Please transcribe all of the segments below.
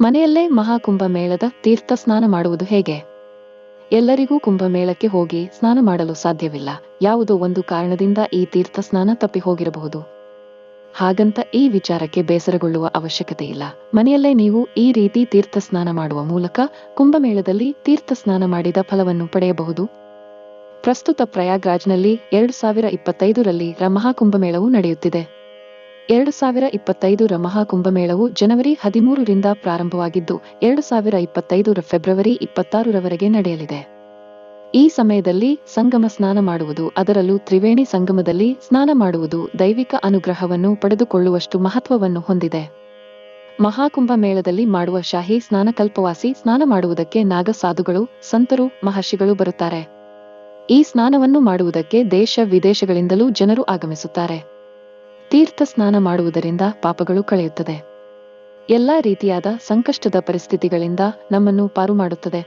ಮನೆಯಲ್ಲೇ ಮಹಾಕುಂಭ ಮೇಳದ ತೀರ್ಥ ಸ್ನಾನ ಮಾಡುವುದು ಹೇಗೆ? ಎಲ್ಲರಿಗೂ ಕುಂಭಮೇಳಕ್ಕೆ ಹೋಗಿ ಸ್ನಾನ ಮಾಡಲು ಸಾಧ್ಯವಿಲ್ಲ. ಯಾವುದೋ ಒಂದು ಕಾರಣದಿಂದ ಈ ತೀರ್ಥ ಸ್ನಾನ ತಪ್ಪಿ ಹೋಗಿರಬಹುದು. ಹಾಗಂತ ಈ ವಿಚಾರಕ್ಕೆ ಬೇಸರಗೊಳ್ಳುವ ಅವಶ್ಯಕತೆ ಇಲ್ಲ. ಮನೆಯಲ್ಲೇ ನೀವು ಈ ರೀತಿ ತೀರ್ಥ ಸ್ನಾನ ಮಾಡುವ ಮೂಲಕ ಕುಂಭಮೇಳದಲ್ಲಿ ತೀರ್ಥ ಸ್ನಾನ ಮಾಡಿದ ಫಲವನ್ನು ಪಡೆಯಬಹುದು. ಪ್ರಸ್ತುತ ಪ್ರಯಾಗ್ರಾಜ್ನಲ್ಲಿ ಎರಡು ಸಾವಿರ ಇಪ್ಪತ್ತೈದರಲ್ಲಿ ರ ನಡೆಯುತ್ತಿದೆ. ಎರಡು ಸಾವಿರ ಇಪ್ಪತ್ತೈದರ ಮಹಾಕುಂಭಮೇಳವು ಜನವರಿ ಹದಿಮೂರರಿಂದ ಪ್ರಾರಂಭವಾಗಿದ್ದು, ಎರಡು ಸಾವಿರ ಇಪ್ಪತ್ತೈದರ ಫೆಬ್ರವರಿ ಇಪ್ಪತ್ತಾರರವರೆಗೆ ನಡೆಯಲಿದೆ. ಈ ಸಮಯದಲ್ಲಿ ಸಂಗಮ ಸ್ನಾನ ಮಾಡುವುದು, ಅದರಲ್ಲೂ ತ್ರಿವೇಣಿ ಸಂಗಮದಲ್ಲಿ ಸ್ನಾನ ಮಾಡುವುದು ದೈವಿಕ ಅನುಗ್ರಹವನ್ನು ಪಡೆದುಕೊಳ್ಳುವಷ್ಟು ಮಹತ್ವವನ್ನು ಹೊಂದಿದೆ. ಮಹಾಕುಂಭ ಮೇಳದಲ್ಲಿ ಮಾಡುವ ಶಾಹಿ ಸ್ನಾನಕಲ್ಪವಾಸಿ ಸ್ನಾನ ಮಾಡುವುದಕ್ಕೆ ನಾಗಸಾಧುಗಳು, ಸಂತರು, ಮಹರ್ಷಿಗಳು ಬರುತ್ತಾರೆ. ಈ ಸ್ನಾನವನ್ನು ಮಾಡುವುದಕ್ಕೆ ದೇಶ ವಿದೇಶಗಳಿಂದಲೂ ಜನರು ಆಗಮಿಸುತ್ತಾರೆ. ತೀರ್ಥ ಸ್ನಾನ ಮಾಡುವುದರಿಂದ ಪಾಪಗಳು ಕಳೆಯುತ್ತದೆ. ಎಲ್ಲ ರೀತಿಯಾದ ಸಂಕಷ್ಟದ ಪರಿಸ್ಥಿತಿಗಳಿಂದ ನಮ್ಮನ್ನು ಪಾರು ಮಾಡುತ್ತದೆ.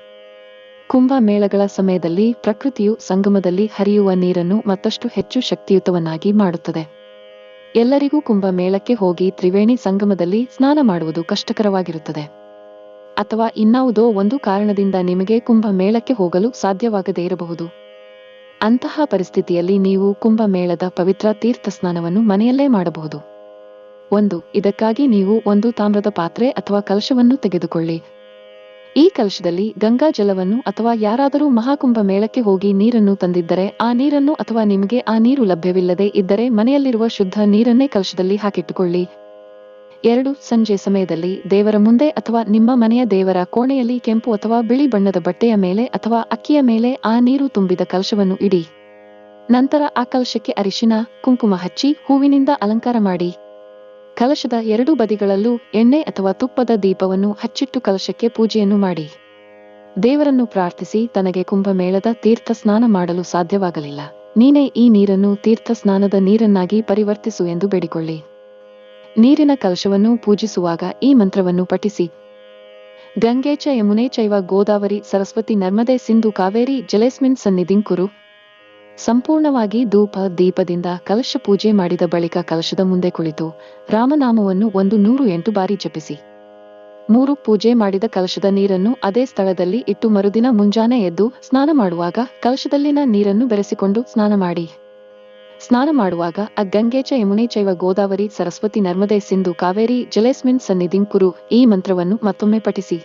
ಕುಂಭ ಮೇಳಗಳ ಸಮಯದಲ್ಲಿ ಪ್ರಕೃತಿಯು ಸಂಗಮದಲ್ಲಿ ಹರಿಯುವ ನೀರನ್ನು ಮತ್ತಷ್ಟು ಹೆಚ್ಚು ಶಕ್ತಿಯುತವನ್ನಾಗಿ ಮಾಡುತ್ತದೆ. ಎಲ್ಲರಿಗೂ ಕುಂಭ ಮೇಳಕ್ಕೆ ಹೋಗಿ ತ್ರಿವೇಣಿ ಸಂಗಮದಲ್ಲಿ ಸ್ನಾನ ಮಾಡುವುದು ಕಷ್ಟಕರವಾಗಿರುತ್ತದೆ. ಅಥವಾ ಇನ್ನಾವುದೋ ಒಂದು ಕಾರಣದಿಂದ ನಿಮಗೆ ಕುಂಭ ಮೇಳಕ್ಕೆ ಹೋಗಲು ಸಾಧ್ಯವಾಗದೇ ಇರಬಹುದು. ಅಂತಹ ಪರಿಸ್ಥಿತಿಯಲ್ಲಿ ನೀವು ಕುಂಭಮೇಳದ ಪವಿತ್ರ ತೀರ್ಥ ಸ್ನಾನವನ್ನು ಮನೆಯಲ್ಲೇ ಮಾಡಬಹುದು. ಒಂದು, ಇದಕ್ಕಾಗಿ ನೀವು ಒಂದು ತಾಮ್ರದ ಪಾತ್ರೆ ಅಥವಾ ಕಲಶವನ್ನು ತೆಗೆದುಕೊಳ್ಳಿ. ಈ ಕಲಶದಲ್ಲಿ ಗಂಗಾ ಜಲವನ್ನು ಅಥವಾ ಯಾರಾದರೂ ಮಹಾಕುಂಭ ಮೇಳಕ್ಕೆ ಹೋಗಿ ನೀರನ್ನು ತಂದಿದ್ದರೆ ಆ ನೀರನ್ನು ಅಥವಾ ನಿಮಗೆ ಆ ನೀರು ಲಭ್ಯವಿಲ್ಲದೆ ಇದ್ದರೆ ಮನೆಯಲ್ಲಿರುವ ಶುದ್ಧ ನೀರನ್ನೇ ಕಲಶದಲ್ಲಿ ಹಾಕಿಟ್ಟುಕೊಳ್ಳಿ. ಎರಡು ಸಂಜೆ ಸಮಯದಲ್ಲಿ ದೇವರ ಮುಂದೆ ಅಥವಾ ನಿಮ್ಮ ಮನೆಯ ದೇವರ ಕೋಣೆಯಲ್ಲಿ ಕೆಂಪು ಅಥವಾ ಬಿಳಿ ಬಣ್ಣದ ಬಟ್ಟೆಯ ಮೇಲೆ ಅಥವಾ ಅಕ್ಕಿಯ ಮೇಲೆ ಆ ನೀರು ತುಂಬಿದ ಕಲಶವನ್ನು ಇಡಿ. ನಂತರ ಆ ಕಲಶಕ್ಕೆ ಅರಿಶಿನ, ಕುಂಕುಮ ಹಚ್ಚಿ ಹೂವಿನಿಂದ ಅಲಂಕಾರ ಮಾಡಿ. ಕಲಶದ ಎರಡೂ ಬದಿಗಳಲ್ಲೂ ಎಣ್ಣೆ ಅಥವಾ ತುಪ್ಪದ ದೀಪವನ್ನು ಹಚ್ಚಿಟ್ಟು ಕಲಶಕ್ಕೆ ಪೂಜೆಯನ್ನು ಮಾಡಿ. ದೇವರನ್ನು ಪ್ರಾರ್ಥಿಸಿ ತನಗೆ ಕುಂಭಮೇಳದ ತೀರ್ಥ ಸ್ನಾನ ಮಾಡಲು ಸಾಧ್ಯವಾಗಲಿಲ್ಲ. ನೀನೇ ಈ ನೀರನ್ನು ತೀರ್ಥ ಸ್ನಾನದ ನೀರನ್ನಾಗಿ ಪರಿವರ್ತಿಸು ಎಂದು ಬೇಡಿಕೊಳ್ಳಿ. ನೀರಿನ ಕಲಶವನ್ನು ಪೂಜಿಸುವಾಗ ಈ ಮಂತ್ರವನ್ನು ಪಠಿಸಿ. ಗಂಗೆ ಚ ಯಮುನೆ ಚೈವ ಗೋದಾವರಿ ಸರಸ್ವತಿ ನರ್ಮದೆ ಸಿಂಧು ಕಾವೇರಿ ಜಲೇಸ್ಮಿನ್ ಸನ್ನಿಧಿಂಕುರು ಸಂಪೂರ್ಣವಾಗಿ ಧೂಪ ದೀಪದಿಂದ ಕಲಶ ಪೂಜೆ ಮಾಡಿದ ಬಳಿಕ ಕಲಶದ ಮುಂದೆ ಕುಳಿತು ರಾಮನಾಮವನ್ನು ಒಂದು ನೂರು ಎಂಟು ಬಾರಿ ಜಪಿಸಿ. ಮೂರು ಪೂಜೆ ಮಾಡಿದ ಕಲಶದ ನೀರನ್ನು ಅದೇ ಸ್ಥಳದಲ್ಲಿ ಇಟ್ಟು ಮರುದಿನ ಮುಂಜಾನೆ ಎದ್ದು ಸ್ನಾನ ಮಾಡುವಾಗ ಕಲಶದಲ್ಲಿನ ನೀರನ್ನು ಬೆರೆಸಿಕೊಂಡು ಸ್ನಾನ ಮಾಡಿ. ಸ್ನಾನ ಮಾಡುವಾಗ ಅ ಗಂಗೆ ಚ ಯಮುನೆ ಚೈವ ಗೋದಾವರಿ ಸರಸ್ವತಿ ನರ್ಮದೆ ಸಿಂಧು ಕಾವೇರಿ ಜಲೇಸ್ಮಿನ್ ಸನ್ನಿಧಿಂ ಕುರು ಈ ಮಂತ್ರವನ್ನು ಮತ್ತೊಮ್ಮೆ ಪಠಿಸಿ.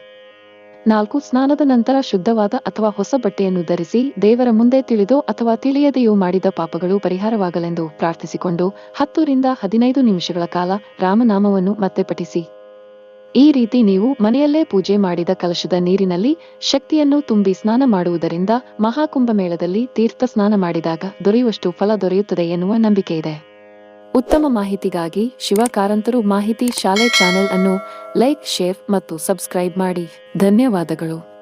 ನಾಲ್ಕು, ಸ್ನಾನದ ನಂತರ ಶುದ್ಧವಾದ ಅಥವಾ ಹೊಸ ಬಟ್ಟೆಯನ್ನು ಧರಿಸಿ ದೇವರ ಮುಂದೆ ತಿಳಿದೋ ಅಥವಾ ತಿಳಿಯದೆಯೋ ಮಾಡಿದ ಪಾಪಗಳು ಪರಿಹಾರವಾಗಲೆಂದು ಪ್ರಾರ್ಥಿಸಿಕೊಂಡು ಹತ್ತರಿಂದ ಹದಿನೈದು ನಿಮಿಷಗಳ ಕಾಲ ರಾಮನಾಮವನ್ನು ಮತ್ತೆ ಪಠಿಸಿ. ಈ ರೀತಿ ನೀವು ಮನೆಯಲ್ಲೇ ಪೂಜೆ ಮಾಡಿದ ಕಲಶದ ನೀರಿನಲ್ಲಿ ಶಕ್ತಿಯನ್ನು ತುಂಬಿ ಸ್ನಾನ ಮಾಡುವುದರಿಂದ ಮಹಾಕುಂಭಮೇಳದಲ್ಲಿ ತೀರ್ಥ ಸ್ನಾನ ಮಾಡಿದಾಗ ದೊರೆಯುವಷ್ಟು ಫಲ ದೊರೆಯುತ್ತದೆ ಎನ್ನುವ ನಂಬಿಕೆ ಇದೆ. ಉತ್ತಮ ಮಾಹಿತಿಗಾಗಿ ಶಿವ ಕಾರಂತರು ಮಾಹಿತಿ ಶಾಲೆ ಚಾನೆಲ್ ಅನ್ನು ಲೈಕ್, ಶೇರ್ ಮತ್ತು ಸಬ್ಸ್ಕ್ರೈಬ್ ಮಾಡಿ. ಧನ್ಯವಾದಗಳು.